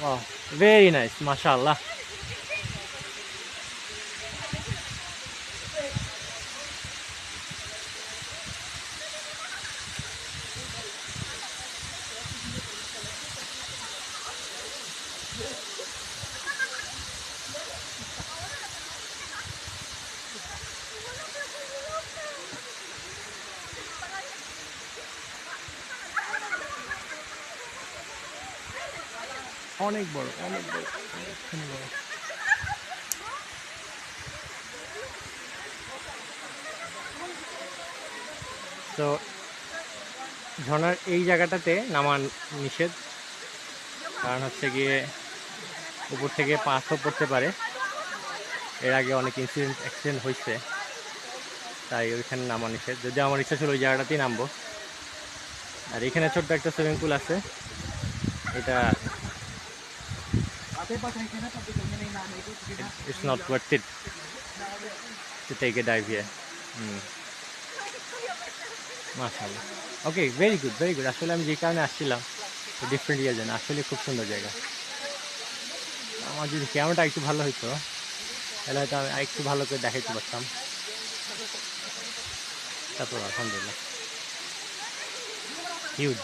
Wow, very nice, mashallah. অনেক বড় অনেক বড়। তো ঝর্ণার এই জায়গাটাতে নামা নিষেধ। কারণ হচ্ছে গিয়ে উপর থেকে পাথর পড়তে পারে। এর আগে অনেক ইনসিডেন্ট অ্যাক্সিডেন্ট হয়েছে। তাই ওইখানে নামা নিষেধ। যদি আমার ইচ্ছা ছিল ওই জায়গাটাতেই নামবো। আর এখানে ছোট্ট একটা সুইমিং পুল আছে। এটা it's not worth it to take a dive here. Hmm. মাশাআল্লাহ okay very good very good আসলে আমি যে কারণে আসছিলাম ডিফারেন্ট ইয়ার জন্য। আসলে খুব সুন্দর জায়গা। আমার যদি ক্যামেরাটা একটু ভালো হইতো, তাহলে হয়তো আমি একটু ভালো করে দেখাইতে পারতাম। তারপর আলহামদুলিল্লাহ। হিউজ